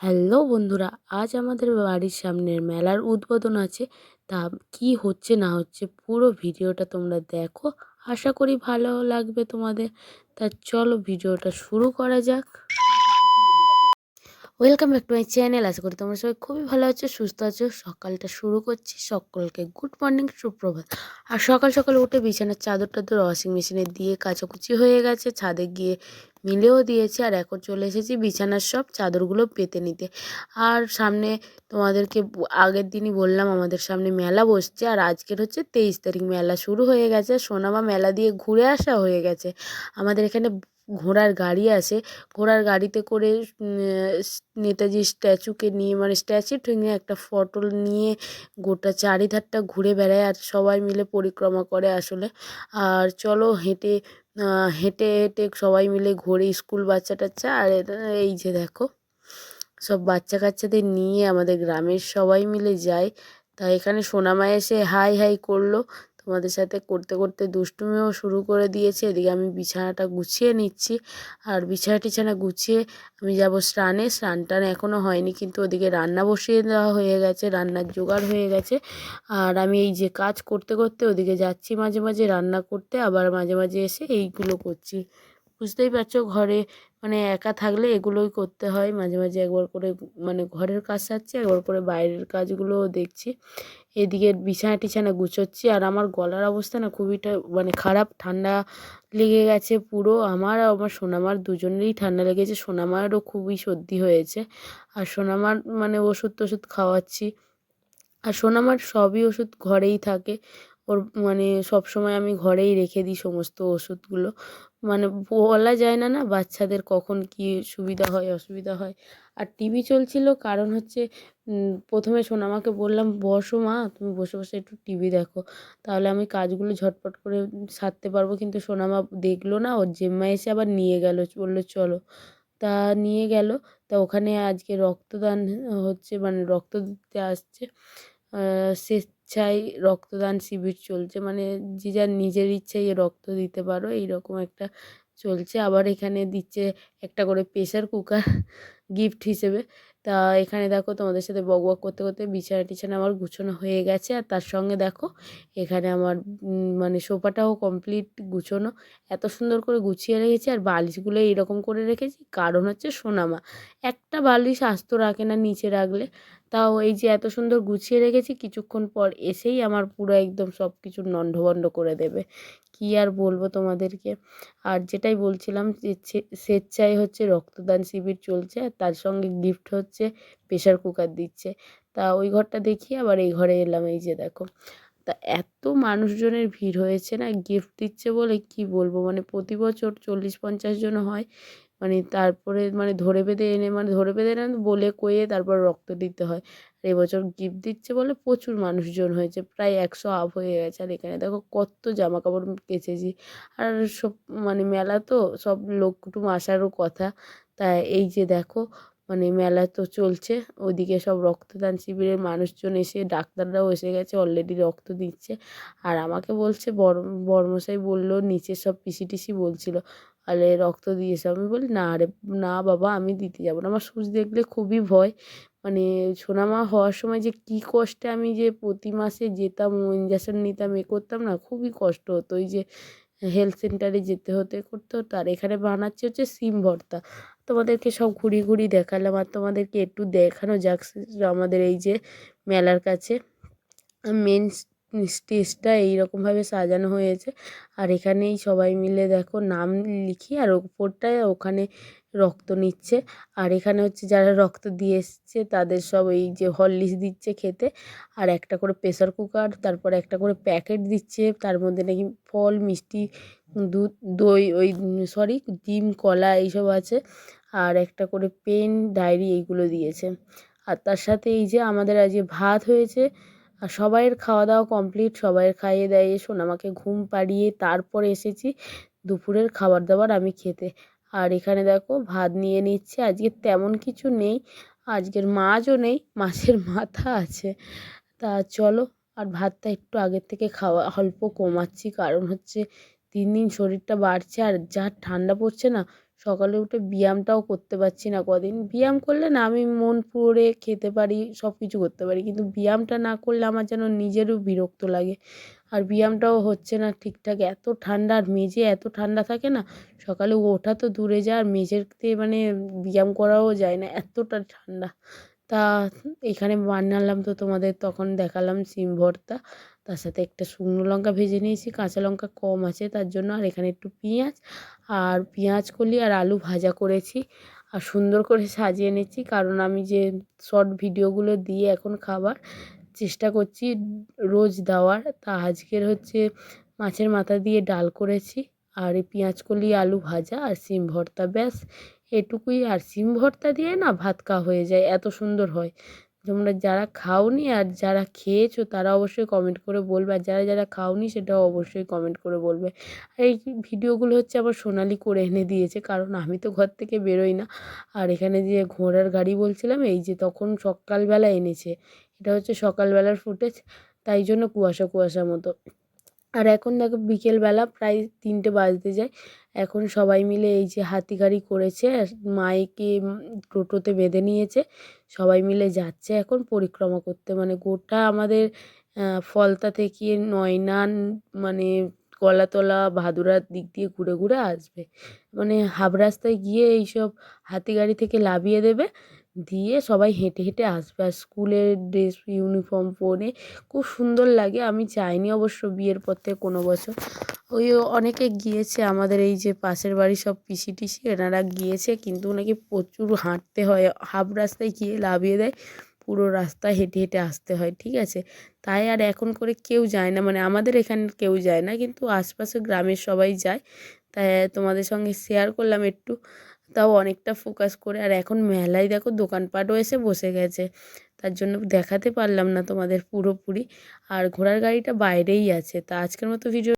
Hello বন্ধুরা, আজ আমাদের বাড়ির সামনের মেলার উদ্বোধন আছে। তা কি হচ্ছে না হচ্ছে পুরো ভিডিওটা তোমরা দেখো। আশা করি ভালো লাগবে তোমাদের। তা চলো ভিডিওটা শুরু করা যাক। Welcome back to my channel. আশা করি তোমরা সবাই খুবই ভালো আছো, সুস্থ আছো। সকালটা শুরু করছি। সকলকে গুড মর্নিং, সুপ্রভাত। আর সকাল সকাল উঠে বিছানার চাদর টাদর ওয়াশিং মেশিনে দিয়ে কাচাকুচি হয়ে গেছে। ছাদে গিয়ে মিলেও দিয়েছে আর এখন চলে এসেছি বিছানার সব চাদরগুলো পেতে নিতে। আর সামনে তোমাদেরকে আগের দিনই বললাম আমাদের সামনে মেলা বসছে আর আজকের হচ্ছে তেইশ তারিখ মেলা শুরু হয়ে গেছে। সোনামা মেলা দিয়ে ঘুরে আসা হয়ে গেছে। আমাদের এখানে ঘোড়ার গাড়ি আছে। ঘোড়ার গাড়িতে করে নেতাজির স্ট্যাচুকে নিয়ে মানে স্ট্যাচু ঠেঙে একটা ফটো নিয়ে গোটা চারিধারটা ঘুরে বেড়ায় আর সবাই মিলে পরিক্রমা করে আসলে। আর চলো হেঁটে হেঁটে হেঁটে সবাই মিলে ঘোরে স্কুল বাচ্চা টাচ্চা আর এই যে দেখো, সব বাচ্চা কাচ্চাদের নিয়ে আমাদের গ্রামের সবাই মিলে যায়। তা এখানে সোনামা এসে হাই হাই করল। তোমাদের সাথে করতে করতে দুষ্টুমিও শুরু করে দিয়েছে। এদিকে আমি বিছানাটা গুছিয়ে নিচ্ছি। আর বিছানা টিছানা গুছিয়ে আমি যাব স্নানে। স্নান টান এখনও হয়নি, কিন্তু ওদিকে রান্না বসিয়ে দেওয়া হয়ে গেছে। রান্নার জোগাড় হয়ে গেছে। আর আমি এই যে কাজ করতে করতে ওদিকে যাচ্ছি মাঝে মাঝে রান্না করতে। আবার মাঝে মাঝে এসে এইগুলো করছি। বুঝতেই পারছ ঘরে মানে একা থাকলে এগুলোই করতে হয়। মাঝে মাঝে একবার করে মানে ঘরের কাজ সারছি, একবার করে বাইরের কাজগুলোও দেখছি। এদিকে বিছানা টিছানা গুছোচ্ছি আর আমার গলার অবস্থা না খুবইটা মানে খারাপ, ঠান্ডা লেগে গেছে পুরো। আমার আর আমার সোনামার দুজনেরই ঠান্ডা লেগেছে, সোনামারও খুবই সর্দি হয়েছে। আর সোনামার মানে ওষুধ টষুধ খাওয়াচ্ছি। আর সোনামার সবই ওষুধ ঘরেই থাকে। ওর মানে সব সময় আমি ঘরেই রেখে দিই সমস্ত ওষুধগুলো। মানে বলা যায় না না বাচ্চাদের কখন কী সুবিধা হয়, অসুবিধা হয়। আর টিভি চলছিল কারণ হচ্ছে প্রথমে সোনামাকে বললাম, বসো মা, তুমি বসে বসে একটু টিভি দেখো। তাহলে আমি কাজগুলো ঝটপট করে সারতে পারব। কিন্তু সোনামা দেখল না, ওর জেম্মা এসে আবার নিয়ে গেল, বলল, চলো। তা নিয়ে গেল। তা ওখানে আজকে রক্তদান হচ্ছে মানে রক্ত দিতে আসছে স্বেচ্ছায় রক্তদান শিবির চলছে মানে যে যার নিজের ইচ্ছায় রক্ত দিতে পারো, এইরকম একটা চলছে। আবার এখানে দিচ্ছে একটা করে প্রেশার কুকার গিফট হিসেবে। তা এখানে দেখো তোমাদের সাথে বক বক করতে করতে বিছানা টিছানা আমার গুছানো হয়ে গেছে। আর তার সঙ্গে দেখো এখানে আমার মানে সোফাটাও কমপ্লিট গুছোনো। এত সুন্দর করে গুছিয়ে রেখেছি আর বালিশগুলো এইরকম করে রেখেছি। কারণ হচ্ছে সোনামা। একটা বালিশ আস্ত রাখে না নিচে রাখলে। তাও এই যে এত সুন্দর গুছিয়ে রেখেছি, কিছুক্ষণ পর এসেই আমার পুরো একদম সব কিছু নন্ডভন্ড করে দেবে। কী আর বলব তোমাদেরকে? আর যেটাই বলছিলাম যে স্বেচ্ছায় হচ্ছে রক্তদান শিবির চলছে আর তার সঙ্গে গিফট হচ্ছে প্রেশার কুকার দিচ্ছে। তা ওই ঘরটা দেখি, আবার এই ঘরে এলাম, এই যে দেখো। তা এত মানুষজনের ভিড় হয়েছে না গিফট দিচ্ছে বলে কি বলব? মানে প্রতি বছর চল্লিশ পঞ্চাশ জন হয়। মানে তারপরে মানে ধরে বেঁধে এনে মানে ধরে বেঁধে এনে বলে কয়ে তারপর রক্ত দিতে হয়। আর এবছর গিফট দিচ্ছে বলে প্রচুর মানুষজন হয়েছে, প্রায় একশো আপ হয়ে গেছে। আর এখানে দেখো কত জামা কাপড় কেচেছি। আর সব মানে মেলা তো, সব লোক কুটুম আসারও কথা। তা এই যে দেখো মানে মেলা তো চলছে, ওদিকে সব রক্তদান শিবিরের মানুষজন এসে, ডাক্তাররাও এসে গেছে অলরেডি রক্ত দিচ্ছে। আর আমাকে বলছে বড় বড়মশাই বলল, নিচে সব পিসি টিসি বলছিল। তাহলে রক্ত দিয়েছে। আমি বলি, না রে, না বাবা, আমি দিতে যাব না। আমার সুচ দেখলে খুবই ভয়। মানে সোনামা হওয়ার সময় যে কী কষ্টে আমি যে প্রতি মাসে যেতাম ইঞ্জেকশন নিতাম, এ করতাম না, খুবই কষ্ট হতো। ওই যে হেলথ সেন্টারে যেতে হতে করতে হতো, আর এখানে বানাচ্ছে হচ্ছে সিম ভর্তা। তোমাদেরকে সব ঘুরিয়ে ঘুরিয়ে দেখালাম, আর তোমাদেরকে একটু দেখানো যাক আমাদের এই যে মেলার কাছে মেন স্টেজটা এইরকমভাবে সাজানো হয়েছে। আর এখানেই সবাই মিলে দেখো নাম লিখি আর ওপরটায় ওখানে রক্ত নিচ্ছে। আর এখানে হচ্ছে যারা রক্ত দিয়ে এসছে তাদের সব এই যে হরলিক্স দিচ্ছে খেতে। আর একটা করে প্রেসার কুকার, তারপর একটা করে প্যাকেট দিচ্ছে। তার মধ্যে নাকি ফল, মিষ্টি, দুধ, দই, ওই সরি, ডিম, কলা এইসব আছে। আর একটা করে পেন, ডায়েরি এইগুলো দিয়েছে। আর তার সাথে এই যে আমাদের আজকে ভাত হয়েছে। আর সবাইয়ের খাওয়া দাওয়া কমপ্লিট সবাইয়ের খাইয়ে দাইয়ে সোনামাকে ঘুম পাড়িয়ে তারপর এসেছি দুপুরের খাবার দাবার আমি খেতে। আর এখানে দেখো ভাত নিয়ে নিচ্ছে, আজকে তেমন কিছু নেই, আজকের মাছও নেই, মাছের মাথা আছে। তা চলো, আর ভাতটা একটু আগের থেকে খাওয়া, অল্প কমাচ্ছি, কারণ হচ্ছে দিন দিন শরীরটা বাড়ছে আর যা ঠান্ডা পড়ছে না সকালে উঠে ব্যায়ামটাও করতে পারছি না কদিন। ব্যায়াম করলে না আমি মন পড়ে খেতে পারি সব কিছু করতে পারি। কিন্তু ব্যায়ামটা না করলে আমার যেন নিজেরও বিরক্ত লাগে। আর ব্যায়ামটাও হচ্ছে না ঠিকঠাক। এত ঠান্ডা আর মেঝে এত ঠান্ডা থাকে না, সকালে ওঠা তো দূরে যায় আর মেঝেতে মানে ব্যায়াম করাও যায় না। এতটা ঠান্ডা। তা এখানে বানালাম তো তোমাদের তখন দেখালাম সিম ভর্তা। তার সাথে একটা শুকনো লঙ্কা ভেজে নিয়েছি, কাঁচা লঙ্কা কম আছে তার জন্য, আর এখানে একটু পেঁয়াজ আর পেঁয়াজ কলি আর আলু ভাজা করেছি আর সুন্দর করে সাজিয়ে নিচ্ছি। কারণ আমি যে শর্ট ভিডিওগুলো দিয়ে এখন খাবার চেষ্টা করছি রোজ দেওয়ার, তা আজকের হচ্ছে মাছের মাথা দিয়ে ডাল করেছি আর এই পেঁয়াজ কলি, আলু ভাজা আর সিম ভর্তা, ব্যাস। এটুকুই আর সিম ভর্তা দিয়ে না ভাত খাওয়া হয়ে যায়, এত সুন্দর হয়। তোমরা যারা খাওনি আর যারা খেয়েছো তারা অবশ্যই কমেন্ট করে বলবে, আর যারা যারা খাওনি সেটাও অবশ্যই কমেন্ট করে বলবে। আর এই ভিডিওগুলো হচ্ছে আবার সোনালি করে এনে দিয়েছে, কারণ আমি তো ঘর থেকে বেরোই না। আর এখানে যে ঘোড়ার গাড়ি বলছিলাম, এই যে তখন সকালবেলা এনেছে, এটা হচ্ছে সকালবেলার ফুটেজ তাই জন্য কুয়াশা কুয়াশা মতো। আর এখন দেখো বিকেলবেলা প্রায় তিনটে বাজতে যায়। এখন সবাই মিলে এই যে হাতি গাড়ি করেছে মাইকে টোটোতে বেঁধে নিয়েছে। সবাই মিলে যাচ্ছে এখন পরিক্রমা করতে। মানে গোটা আমাদের ফলতা থেকে নয়নান মানে কলাতলা, ভাদুরার দিক দিয়ে ঘুরে ঘুরে আসবে। মানে হাফ রাস্তায় গিয়ে এইসব হাতি গাড়ি থেকে লাভিয়ে দেবে। দিয়ে সবাই হেঁটে হেঁটে আসবে। আর স্কুলের ড্রেস, ইউনিফর্ম পরে খুব সুন্দর লাগে। আমি যাইনি অবশ্য বিয়ের পর থেকে কোনো বছর। ওই অনেকে গিয়েছে আমাদের এই যে পাশের বাড়ি সব পিসি টিসি, এনারা গিয়েছে কিন্তু নাকি প্রচুর হাঁটতে হয়। হাফ রাস্তায় গিয়ে লাভিয়ে দেয়, পুরো রাস্তা হেঁটে হেঁটে আসতে হয়, ঠিক আছে? তাই আর এখন করে কেউ যায় না। মানে আমাদের এখানে কেউ যায় না, কিন্তু আশপাশে গ্রামের সবাই যায়। তাই তোমাদের সঙ্গে শেয়ার করলাম একটু। তাও অনেকটা ফোকাস করে। আর এখন মেলায় দেখো দোকানপাটও এসে বসে গেছে। তার জন্য দেখাতে পারলাম না তোমাদের পুরোপুরি। আর ঘোড়ার গাড়িটা বাইরেই আছে। তা আজকের মতো ভিডিও